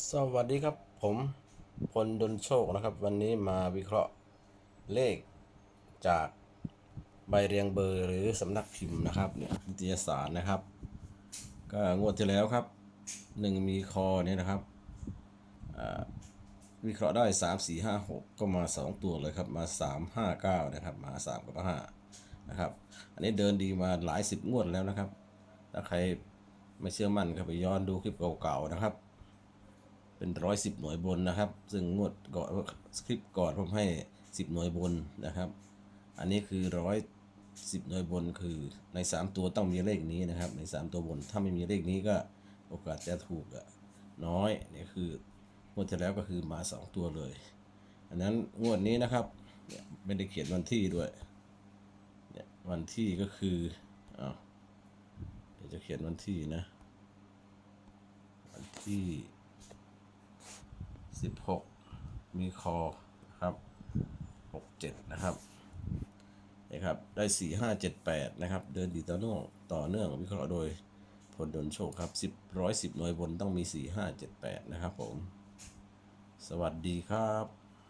สวัสดีครับผมพลดลโชคนะครับ วันนี้มาวิเคราะห์เลขจากใบเรียงเบอร์หรือสำนักพิมพ์นะครับเนี่ยนิตยสารนะครับ ก็งวดที่แล้วครับหนึ่งมีคอเนี่ยนะครับวิเคราะห์ได้สามสี่ห้าหกก็มาสองตัวเลยครับมาสามห้าเก้านะครับมาสามกับห้านะครับ อันนี้เดินดีมาหลายสิบงวดแล้วนะครับ ถ้าใครไม่เชื่อมั่นก็ไปย้อนดูคลิปเก่าๆนะครับ เป็นร้อยสิบหน่วยบนนะครับ ซึ่งงวดก่อนสคริปต์ก่อนผมให้สิบหน่วยบนนะครับ อันนี้คือร้อยสิบหน่วยบนคือในสามตัวต้องมีเลขนี้นะครับ ในสามตัวบนถ้าไม่มีเลขนี้ก็โอกาสจะถูกอะน้อยนี่คืองวดที่แล้วก็คือมาสองตัวเลย อันนั้นงวดนี้นะครับเนี่ยไม่ได้เขียนวันที่ด้วยเนี่ยวันที่ก็คืออ้าวเดี๋ยวจะเขียนวันที่นะ วันที่ สิบหกมีคอครับหกเจ็ดนะครับนะครับ ได้สี่ห้าเจ็ดแปดนะครับ เดินดีต่อเนื่องต่อเนื่องวิเคราะห์โดยผลดนโชคครับสิบร้อยสิบหน่วยบนต้องมีสี่ห้าเจ็ดแปดนะครับผม สวัสดีครับ